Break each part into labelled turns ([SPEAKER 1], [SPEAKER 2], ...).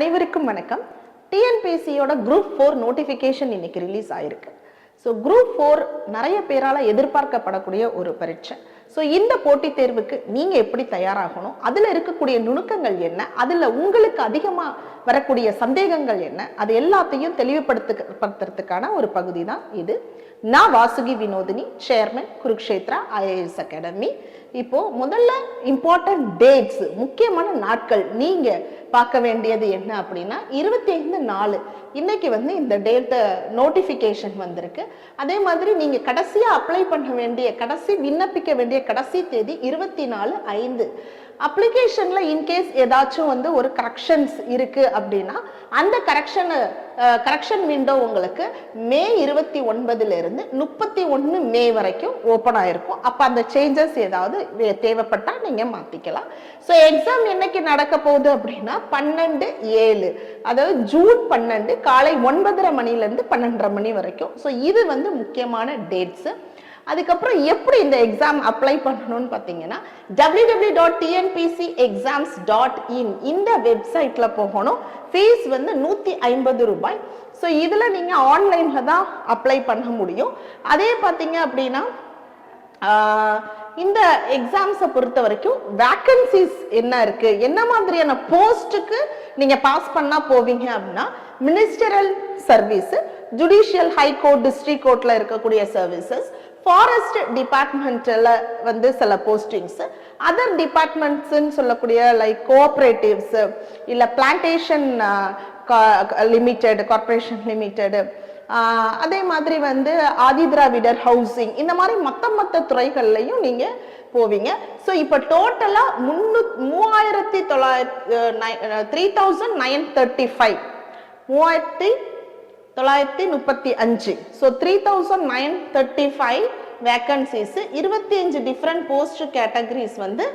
[SPEAKER 1] அனைவருக்கும் வணக்கம். டிஎன்பிசியோட குரூப் ஃபோர் நோட்டிஃபிகேஷன் இன்னைக்கு ரிலீஸ் ஆயிருக்கு. ஸோ குரூப் ஃபோர் நிறைய பேரால் எதிர்பார்க்கப்படக்கூடிய ஒரு பரீட்சை. ஸோ இந்த போட்டித் தேர்வுக்கு நீங்கள் எப்படி தயாராகணும்? அதில் இருக்கக்கூடிய நுணுக்கங்கள் என்ன? அதில் உங்களுக்கு அதிகமாக வரக்கூடிய சந்தேகங்கள் என்ன? அது எல்லாத்தையும் தெளிவுபடுத்துறதுக்கான ஒரு பகுதி தான் இது. நான் Vasuki Vinodhini chairman Kurukshetra IAS academy இப்போ முதல்ல இம்பார்ட்டன்ட் டேட்ஸ் முக்கியமான நாட்கள் நீங்க பார்க்க வேண்டியது என்ன அப்படின்னா இருபத்தி ஐந்து நாலு. இன்னைக்கு வந்து இந்த டேட்டை நோட்டிஃபிகேஷன் வந்திருக்கு. அதே மாதிரி நீங்க கடைசியா அப்ளை பண்ண வேண்டிய கடைசி விண்ணப்பிக்க வேண்டிய கடைசி தேதி இருபத்தி நாலு ஐந்து. அப்ளிகேஷன்ல இன்கேஸ் ஏதாச்சும் வந்து ஒரு கரெக்ஷன்ஸ் இருக்கு அப்படின்னா அந்த கரெக்ஷனு கரெக்ஷன் விண்டோ உங்களுக்கு மே இருபத்தி ஒன்பதுல இருந்து முப்பத்தி ஒன்று மே வரைக்கும் ஓப்பன் ஆயிருக்கும். அப்போ அந்த சேஞ்சஸ் ஏதாவது வே- தேவைப்பட்டா நீங்க மாத்திக்கலாம். ஸோ எக்ஸாம் என்னைக்கு நடக்க போகுது அப்படின்னா பன்னெண்டு ஏழு அதாவது ஜூன் பன்னெண்டு காலை ஒன்பதரை மணிலேருந்து பன்னெண்டரை மணி வரைக்கும். ஸோ இது வந்து முக்கியமான டேட்ஸு அதுக்கப்புறம் எப்படி இந்த எக்ஸாம் அப்ளை பண்ணணும்னு பார்த்தீங்கன்னா W W dot TNPSC exams dot in இந்த வெப்சைட்டில் போகணும். ஃபீஸ் வந்து நூற்றி ஐம்பது ரூபாய். ஸோ இதில் நீங்கள் ஆன்லைனில் தான் அப்ளை பண்ண முடியும். அதே பார்த்தீங்க அப்படின்னா இந்த எக்ஸாம்ஸை பொறுத்த வரைக்கும் வேக்கன்சிஸ் என்ன இருக்கு? என்ன மாதிரியான போஸ்ட்டுக்கு நீங்கள் பாஸ் பண்ணால் போவீங்க அப்படின்னா ministerial service judicial high court district கோர்ட்ல இருக்கக்கூடிய சர்வீசஸ் ஃபாரஸ்ட் டிபார்ட்மெண்ட்டில் வந்து சில போஸ்டிங்ஸ் அதர் டிபார்ட்மெண்ட்ஸ்ன்னு சொல்லக்கூடிய லைக் கோஆப்ரேட்டிவ்ஸ் இல்லை பிளான்டேஷன் லிமிட்டெடு கார்பரேஷன் லிமிட்டெடு அதே மாதிரி வந்து ஆதிதிராவிடர் ஹவுசிங் இந்த மாதிரி மற்ற மற்ற துறைகள்லையும் நீங்கள் போவீங்க. ஸோ இப்போ டோட்டலாக முன்னூ மூவாயிரத்தி தொள்ளாயிரத்தி three thousand nine thirty five மூவாயிரத்தி தொள்ளாயிரத்தி முப்பத்தி அஞ்சு. So three thousand nine thirty five vacancies இருபத்தி அஞ்சு டிஃப்ரெண்ட் போஸ்ட் கேட்டகரிஸ் வந்து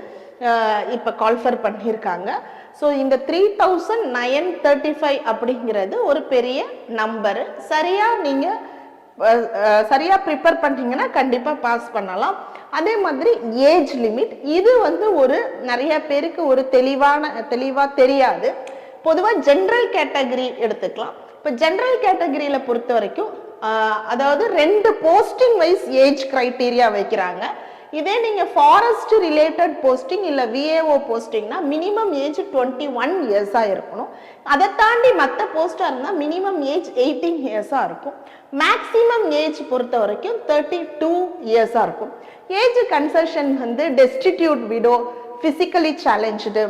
[SPEAKER 1] இப்போ கால்ஃபர் பண்ணியிருக்காங்க. ஸோ இந்த three thousand nine thirty five அப்படிங்கிறது ஒரு பெரிய நம்பரு சரியாக நீங்கள் சரியாக ப்ரிப்பேர் பண்ணிங்கன்னா கண்டிப்பாக பாஸ் பண்ணலாம். அதே மாதிரி ஏஜ் லிமிட் இது வந்து ஒரு நிறைய பேருக்கு ஒரு தெளிவான தெளிவாக தெரியாது. பொதுவாக ஜென்ரல் கேட்டகரி எடுத்துக்கலாம். இப்போ ஜென்ரல் கேட்டகரியில பொறுத்த வரைக்கும் அதாவது ரெண்டு போஸ்டிங் வைஸ் ஏஜ் கிரைட்டீரியா வைக்கிறாங்க. இதே நீங்க ஃபாரஸ்ட் ரிலேட்டட் போஸ்டிங் இல்ல விஏஓ போஸ்டிங்னா மினிமம் ஏஜ் டுவெண்ட்டி ஒன் இயர்ஸா இருக்கணும். அதை தாண்டி மற்ற போஸ்டா இருந்தால் மினிமம் ஏஜ் எயிட்டீன் இயர்ஸா இருக்கும். மேக்ஸிமம் ஏஜ் பொறுத்த வரைக்கும் தேர்ட்டி டூ இயர்ஸா இருக்கும். ஏஜ் கன்சஷன் வந்து destitute widow physically challenge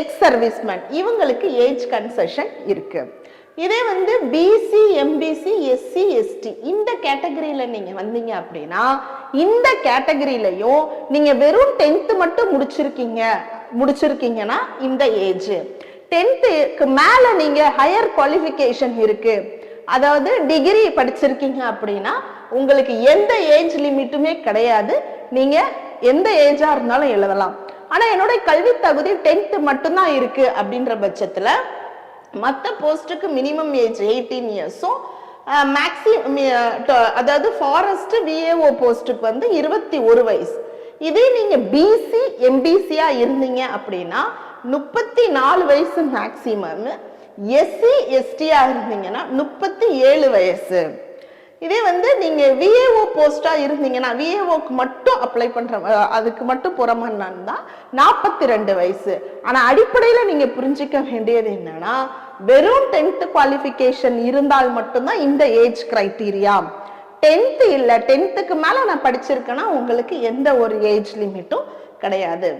[SPEAKER 1] ex serviceman இவங்களுக்கு ஏஜ் கன்செஷன் இருக்குது இதே வந்து பிசி எம்பிசி எஸ்சி எஸ்டி இந்த கேட்டகரியில நீங்க வந்தீங்க அப்படின்னா இந்த கேட்டகரியிலையும் நீங்க வெறும் டென்த் மட்டும் முடிச்சிருக்கீங்க முடிச்சிருக்கீங்கன்னா இந்த ஏஜ் டென்த்துக்கு மேல நீங்க ஹையர் குவாலிஃபிகேஷன் இருக்கு. அதாவது டிகிரி படிச்சிருக்கீங்க அப்படின்னா உங்களுக்கு எந்த ஏஜ் லிமிட்டுமே கிடையாது. நீங்க எந்த ஏஜா இருந்தாலும் எழுதலாம். ஆனா என்னோட கல்வி தகுதி டென்த் மட்டும்தான் இருக்கு அப்படின்ற பட்சத்துல மற்ற போஸ்ட்டுக்கு மினிமம் ஏஜ் எயிட்டீன் இயர்ஸும் மேக்ஸிமம் அதாவது ஃபாரஸ்ட் விஏஓ போஸ்ட்டுக்கு வந்து இருபத்தி ஒரு வயசு. இதே நீங்கள் பிசி எம்பிசியா இருந்தீங்க அப்படின்னா முப்பத்தி நாலு வயசு மேக்சிமம் எஸ்சி எஸ்டியா இருந்தீங்கன்னா முப்பத்தி ஏழு வயசு. இதே வந்து நீங்க விஏஓ போஸ்டா இருந்தீங்கன்னா விஏஓக்கு மட்டும் அப்ளை பண்ற அதுக்கு மட்டும் போற மாதிரி நாற்பத்தி ரெண்டு வயசு. ஆனா அடிப்படையில நீங்க புரிஞ்சுக்க வேண்டியது என்னன்னா வெறும் டென்த் குவாலிஃபிகேஷன் இருந்தால் மட்டும்தான் இந்த ஏஜ் கிரைட்டீரியா டென்த் இல்ல டென்த்துக்கு மேல நான் படிச்சிருக்கேன்னா உங்களுக்கு எந்த ஒரு ஏஜ் லிமிட்டும் கிடையாது.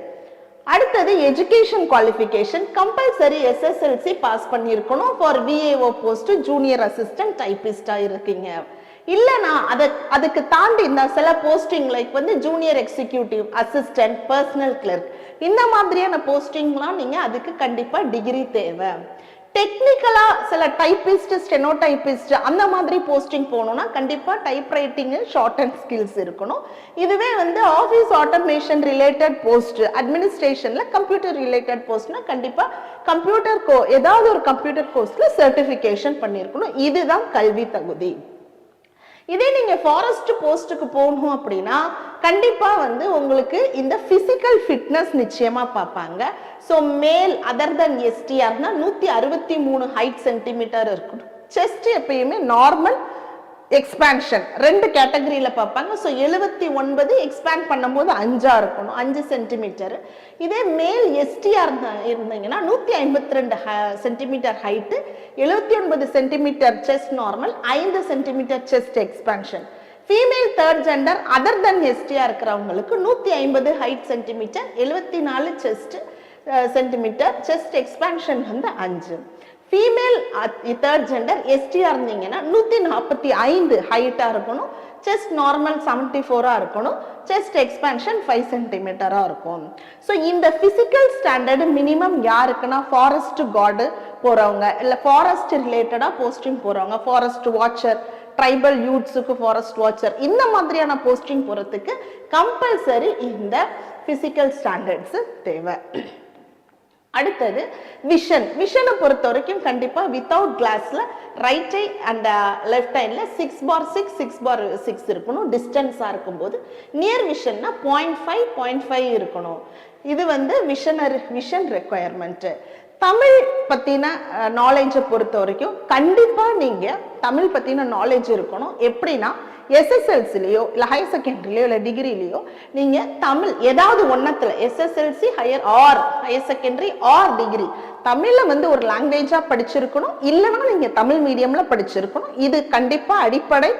[SPEAKER 1] அடுத்தது education qualification compulsory SSLC pass பண்ணியிருக்கணும். For VAO post junior assistant டைப்பிஸ்டாக இருக்கீங்க. இல்லைனா அதை அதுக்கு தாண்டி இந்த சில போஸ்டிங் லைக் வந்து junior executive assistant personal clerk இந்த மாதிரியான போஸ்டிங்லாம் நீங்கள் அதுக்கு கண்டிப்பாக டிகிரி தேவை. டெக்னிக்கலாக சில டைப்பிஸ்ட் ஸ்டெனோ டைப்பிஸ்ட் அந்த மாதிரி போஸ்டிங் போகணும்னா கண்டிப்பாக type writing shorthand skills இருக்கணும். இதுவே வந்து ஆஃபீஸ் ஆட்டோமேஷன் ரிலேட்டட் போஸ்ட் அட்மினிஸ்ட்ரேஷனில் கம்ப்யூட்டர் ரிலேட்டட் போஸ்ட்னா கண்டிப்பாக கம்ப்யூட்டர் கோ ஏதாவது ஒரு கம்ப்யூட்டர் கோர்ஸில் சர்டிஃபிகேஷன் பண்ணியிருக்கணும். இதுதான் கல்வி தகுதி. இதே நீங்கள் ஃபாரஸ்ட் போஸ்ட்டுக்கு போகணும் அப்படின்னா கண்டிப்பாக வந்து உங்களுக்கு இந்த ஃபிசிக்கல் ஃபிட்னஸ் நிச்சயமாக பார்ப்பாங்க. ஸோ மேல் அதர் தன் எஸ்டிஆர்னா நூற்றி அறுபத்தி மூணு ஹைட் சென்டிமீட்டர் இருக்கணும் செஸ்ட் எப்பயுமே நார்மல் எக்ஸ்பான்ஷன் ரெண்டு கேட்டகரியில் பார்ப்பாங்க. ஸோ எழுபத்தி ஒன்பது எக்ஸ்பேண்ட் பண்ணும்போது அஞ்சாக இருக்கணும். அஞ்சு சென்டிமீட்டர் இதே மேல் எஸ்டிஆர் இருந்தீங்கன்னா நூற்றி ஐம்பத்தி ரெண்டு சென்டிமீட்டர் ஹைட்டு எழுபத்தி ஒன்பது சென்டிமீட்டர் செஸ்ட் நார்மல் ஐந்து centimetre chest expansion female third gender other then எஸ்டியாக இருக்கிறவங்களுக்கு நூற்றி ஐம்பது ஹைட் சென்டிமீட்டர் எழுபத்தி நாலு செஸ்ட் சென்டிமீட்டர் செஸ்ட் எக்ஸ்பான்ஷன் வந்து அஞ்சு. ஃபீமேல் தேர்ட் ஜெண்டர் எஸ்டியா இருந்தீங்கன்னா நூற்றி நாற்பத்தி ஐந்து ஹைட்டாக இருக்கணும். செஸ்ட் நார்மல் செவன்டி ஃபோராக இருக்கணும். செஸ்ட் எக்ஸ்பேன்ஷன் ஃபைவ் சென்டிமீட்டராக இருக்கும். ஸோ இந்த ஃபிசிக்கல் ஸ்டாண்டர்டு மினிமம் யாருக்குன்னா? ஃபாரஸ்ட் கார்டு போகிறவங்க இல்லை ஃபாரஸ்ட் ரிலேட்டடாக போஸ்டிங் போகிறவங்க ஃபாரஸ்ட் வாட்சர் ட்ரைபல் யூத்ஸுக்கு ஃபாரஸ்ட் வாட்சர் இந்த மாதிரியான போஸ்டிங் போகிறதுக்கு கம்பல்சரி இந்த ஃபிசிக்கல் ஸ்டாண்டர்ட்ஸு தேவை. அடுத்தது விஷன் விஷனை பொறுத்த வரைக்கும் கண்டிப்பாக வித்தவுட் கிளாஸில் right eye and left ஐல six bar six six bar six இருக்கணும். டிஸ்டன்ஸாக இருக்கும்போது நியர் விஷன்னா பாயிண்ட் ஃபைவ் பாயிண்ட் ஃபைவ் இருக்கணும். இது வந்து விஷனரி விஷன் ரெக்குயர்மெண்ட்டு தமிழ் பற்றின நாலேஜை பொறுத்த வரைக்கும் கண்டிப்பாக நீங்கள் தமிழ் பற்றின நாலேஜ் இருக்கணும். எப்படின்னா எஸ்எஸ்எல்சிலேயோ இல்லை ஹையர் செகண்டரிலையோ இல்லை டிகிரிலையோ நீங்கள் தமிழ் ஏதாவது ஒன்றத்தில் SSLC higher or higher secondary or degree தமிழில் வந்து ஒரு லாங்குவேஜாக படிச்சிருக்கணும். இல்லைன்னா நீங்கள் தமிழ் மீடியமில் படிச்சிருக்கணும். இது கண்டிப்பாக அடிப்படை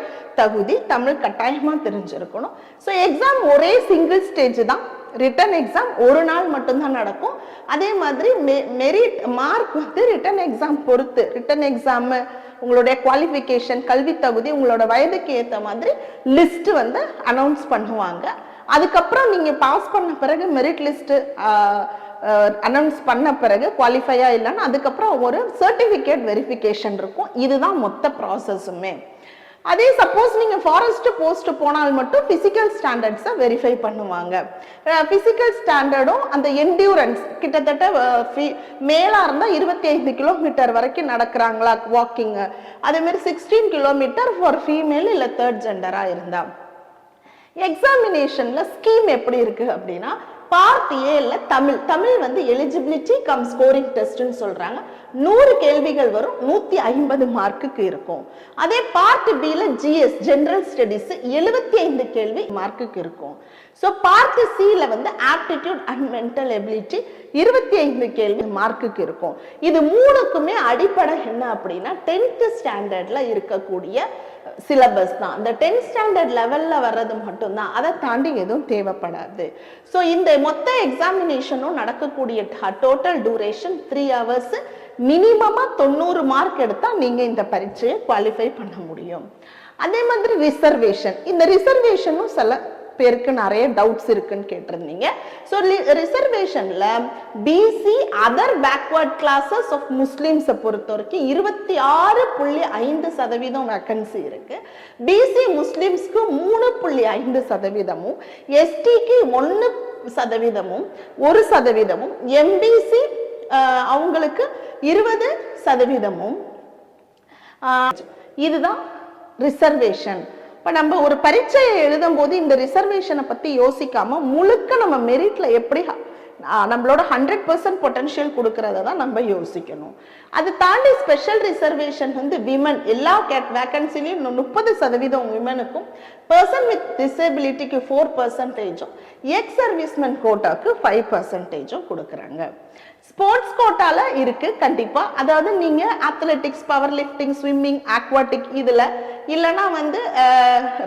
[SPEAKER 1] தகுதி தமிழ் கட்டாயமாக தெரிஞ்சிருக்கணும். ஸோ எக்ஸாம் ஒரே சிங்கிள் ஸ்டேஜ் தான். ரிட்டன் எக்ஸாம் ஒரு நாள் மட்டும்தான் நடக்கும். அதே மாதிரி மெரிட் மார்க் வந்து ரிட்டன் எக்ஸாம் பொறுத்து. ரிட்டன் எக்ஸாமு உங்களுடைய குவாலிஃபிகேஷன் கல்வி தகுதி உங்களோட வயதுக்கு ஏற்ற மாதிரி லிஸ்ட் வந்து அனௌன்ஸ் பண்ணுவாங்க. அதுக்கப்புறம் நீங்க பாஸ் பண்ண பிறகு மெரிட் லிஸ்ட் அனௌன்ஸ் பண்ண பிறகு குவாலிஃபையா இல்லைன்னா அதுக்கப்புறம் ஒரு சர்டிஃபிகேட் வெரிஃபிகேஷன் இருக்கும். இதுதான் மொத்த ப்ராசஸுமே அதே சப்போஸ் நீங்கள் ஃபாரஸ்ட் போஸ்ட் போனால் மட்டும் ஃபிசிக்கல் ஸ்டாண்டர்ட்ஸை வெரிஃபை பண்ணுவாங்க. ஃபிசிக்கல் ஸ்டாண்டர்டும் அந்த என்டியூரன்ஸ் கிட்டத்தட்ட மேலாக இருந்தால் இருபத்தி ஐந்து கிலோமீட்டர் வரைக்கும் நடக்கிறாங்களா வாக்கிங்கு அதேமாரி சிக்ஸ்டீன் கிலோமீட்டர் ஃபார் ஃபீமேல் இல்லை தேர்ட் ஜெண்டராக இருந்தால் எக்ஸாமினேஷனில் ஸ்கீம் எப்படி இருக்குது அப்படின்னா பார்ட் ஏல தமிழ். தமிழ் வந்து எலிஜிபிலிட்டி கம் ஸ்கோரிங் டெஸ்ட்னு சொல்றாங்க. நூறு கேள்விகள் வரும். நூத்தி ஐம்பது மார்க்குக்கு இருக்கும். அதே பார்ட் பில ஜிஎஸ் ஜெனரல் ஸ்டடிஸ் எழுபத்தி ஐந்து கேள்வி மார்க்குக்கு இருக்கும். ஸோ பார்ட் சில வந்து ஆப்டிடியூட் அண்ட் மென்டல் எபிலிட்டி இருபத்தி ஐந்து கேள்வி மார்க்குக்கு இருக்கும். இது மூணுக்குமே அடிப்படை என்ன அப்படின்னா டென்த் ஸ்டாண்டர்ட்ல இருக்கக்கூடிய சிலபஸ் தான். அந்த டென்த் ஸ்டாண்டர்ட் லெவலில் வர்றது மட்டும்தான். அதை தாண்டி எதுவும் தேவைப்படாது. ஸோ இந்த மொத்த எக்ஸாமினேஷனும் நடக்கக்கூடிய டோட்டல் டூரேஷன் த்ரீ ஹவர்ஸ் மினிமமாக தொண்ணூறு மார்க் எடுத்தால் நீங்கள் இந்த பரீட்சையை குவாலிஃபை பண்ண முடியும். அதே மாதிரி ரிசர்வேஷன் இந்த ரிசர்வேஷனும் சில பேருக்கு நிறைய டவுட்ஸ் இருக்குன்னு கேட்டிருந்தீங்க. So ரிசர்வேஷன்ல BC other backward classes of முஸ்லீம்ஸை பொறுத்த வரைக்கும் இருபத்தி ஆறு புள்ளி ஐந்து சதவீதம் வேக்கன்சி இருக்கு. பிசி முஸ்லிம்ஸ்க்கு மூணு புள்ளி ஐந்து சதவீதமும் எஸ்டிக்கு ஒன்று சதவீதமும் ஒரு சதவீதமும் எம்பிசி அவங்களுக்கு இருபது சதவீதமும். இதுதான் ரிசர்வேஷன் இப்போ நம்ம ஒரு பரீட்சையை எழுதும் போது இந்த ரிசர்வேஷனை பற்றி யோசிக்காம முழுக்க நம்ம மெரிட்ல எப்படி நம்மளோட ஹண்ட்ரட் பர்சன்ட் பொட்டன்ஷியல் கொடுக்கறத தான் நம்ம யோசிக்கணும். அது தாண்டி ஸ்பெஷல் ரிசர்வேஷன் வந்து விமன் எல்லா கேட் வேக்கன்சிலையும் முப்பது சதவீதம் விமனுக்கும் பர்சன் வித் டிசபிலிட்டிக்கு ஃபோர் பர்சன்டேஜும் எக்ஸ் சர்வீஸ்மென் கோட்டாக்கு ஃபைவ் பர்சன்டேஜும் கொடுக்குறாங்க. ஸ்போர்ட்ஸ் கோட்டால இருக்கு கண்டிப்பா. அதாவது நீங்க athletics power lifting swimming aquatic இதுல இல்லைன்னா வந்து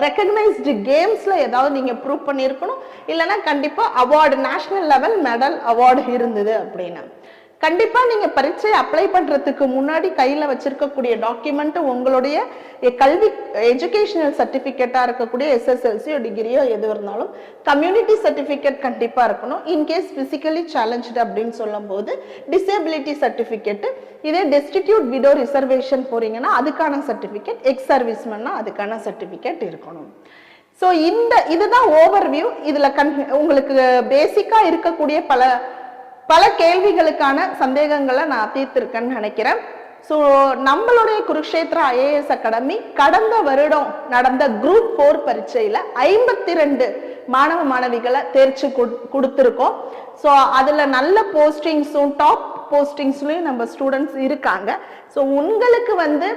[SPEAKER 1] ரெக்கக்னைஸ்டு கேம்ஸ்ல ஏதாவது நீங்க ப்ரூவ் பண்ணியிருக்கணும். இல்லைன்னா கண்டிப்பா award national level medal award இருந்தது அப்படின்னா. கண்டிப்பா நீங்க பரீட்சை அப்ளை பண்றதுக்கு முன்னாடி கையில வச்சிருக்கக்கூடிய டாக்குமெண்ட் உங்களுடைய கல்வி எஜுகேஷனல் சர்டிபிகேட்டா இருக்கக்கூடிய எஸ்எஸ்எல்சியோ டிகிரியோ எது இருந்தாலும் கம்யூனிட்டி சர்டிபிகேட் கண்டிப்பா இருக்கணும். இன்கேஸ் பிசிக்கலி சேலஞ்சு அப்படின்னு சொல்லும் போது டிசேபிலிட்டி சர்டிபிகேட் இதே டெஸ்டிடியூட் விடோ ரிசர்வேஷன் போறீங்கன்னா அதுக்கான சர்டிபிகேட் எக்ஸ் சர்வீஸ்மேன்னா அதுக்கான சர்டிபிகேட் இருக்கணும். ஸோ இந்த இதுதான் ஓவர்வியூ இதில் கண் உங்களுக்கு பேசிக்காக இருக்கக்கூடிய பல பல கேள்விகளுக்கான சந்தேகங்களை நான் தீர்த்திருக்கேன்னு நினைக்கிறேன். ஸோ நம்மளுடைய குருஷேத்ரா ஐஏஎஸ் அகாடமி கடந்த வருடம் நடந்த குரூப் ஃபோர் பரீட்சையில் ஐம்பத்தி ரெண்டு மாணவ மாணவிகளை தேர்ச்சி கொடு- ஸோ அதில் நல்ல போஸ்டிங்ஸும் டாப் போஸ்டிங்ஸ்லையும் நம்ம ஸ்டூடெண்ட்ஸ் இருக்காங்க. ஸோ உங்களுக்கு வந்து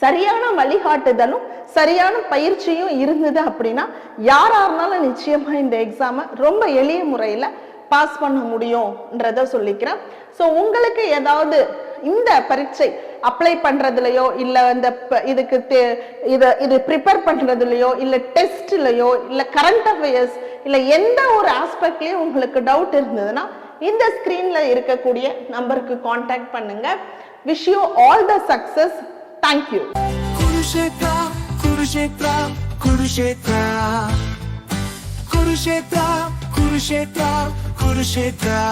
[SPEAKER 1] சரியான வழிகாட்டுதலும் சரியான பயிற்சியும் இருந்தது அப்படின்னா யாராக இருந்தாலும் நிச்சயமாக இந்த எக்ஸாமை ரொம்ப எளிய முறையில் பாஸ் பண்ண முடியும்ன்றத சொல்லிக்கிறேன். ஸோ உங்களுக்கு ஏதாவது இந்த பரீட்சை அப்ளை பண்றதுலயோ இல்ல இந்த ப- இதுக்கு தே- இது ப்ரிப்பேர் பண்றதுலயோ இல்ல டெஸ்ட்லயோ இல்ல கரண்ட் அஃபேர்ஸ் இல்ல எந்த ஒரு ஆஸ்பெக்ட்லயும் உங்களுக்கு டவுட் இருந்ததுன்னா இந்த ஸ்கிரீன்ல இருக்கக்கூடிய நம்பருக்கு காண்டாக்ட் பண்ணுங்க. Wish you all the success thank you
[SPEAKER 2] Kurukshetra Kurukshetra. Kurukshetra Kurukshetra. পুরুষে তা